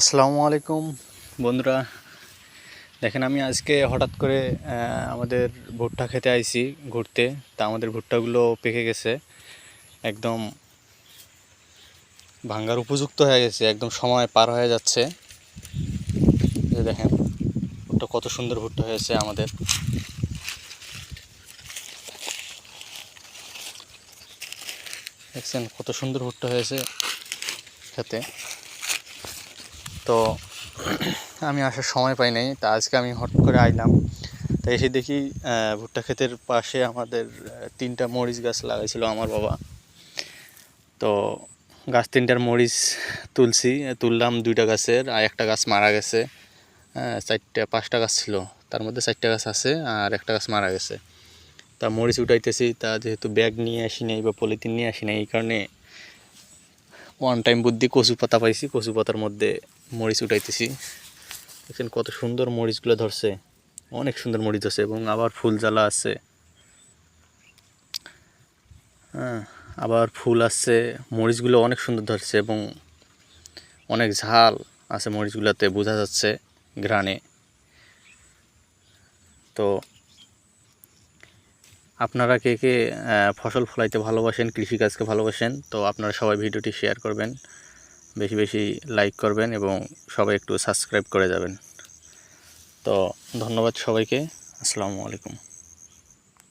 আসসালামু আলাইকুম। বন্ধুরা, দেখেন আমি আজকে হঠাৎ করে আমাদের ভুট্টা খেতে আইছি ঘুরতে। তা আমাদের ভুট্টাগুলো পেকে গেছে, একদম ভাঙ্গার উপযুক্ত হয়ে গেছে, একদম সময় পার হয়ে যাচ্ছে। দেখেন, ভুট্টা কত সুন্দর ভুট্টা হয়েছে আমাদের। দেখছেন কত সুন্দর ভুট্টা হয়েছে খেতে। তো আমি আসার সময় পাই নাই, তা আজকে আমি হঠাৎ করে আইলাম। তা এসে দেখি ভুট্টা ক্ষেতের পাশে আমাদের তিনটা মরিচ গাছ লাগাইছিল আমার বাবা। তো গাছ তিনটার মরিচ তুলছি, তুললাম দুইটা গাছের, আর একটা গাছ মারা গেছে। হ্যাঁ চারটা, পাঁচটা গাছ ছিল, তার মধ্যে চারটা গাছ আছে, আর একটা গাছ মারা গেছে। তা মরিচ উঠাইতেছি, তা যেহেতু ব্যাগ নিয়ে আসি নাই বা পলিথিন নিয়ে আসি নাই, এই কারণে ওয়ান টাইম বুদ্ধি কচু পাতা পাইছি, কচু পাতার মধ্যে মরিচ উঠাইতেছি। দেখছেন কত সুন্দর মরিচগুলো ধরছে। অনেক সুন্দর মরিচ আছে এবং আবার ফুল জ্বালা আছে। হ্যাঁ আবার ফুল আসছে মরিচগুলো অনেক সুন্দর ধরছে এবং অনেক ঝাল আছে মরিচগুলোতে, বোঝা যাচ্ছে, ঘ্রাণে। তো আপনারা কে কে ফসল ফলাইতে ভালোবাসেন, কৃষিকাজকে ভালোবাসেন, তো আপনারা সবাই ভিডিওটি শেয়ার করবেন, বেশি বেশি লাইক করবেন এবং সবাই একটু সাবস্ক্রাইব করে যাবেন। তো ধন্যবাদ সবাইকে, আসসালামু আলাইকুম।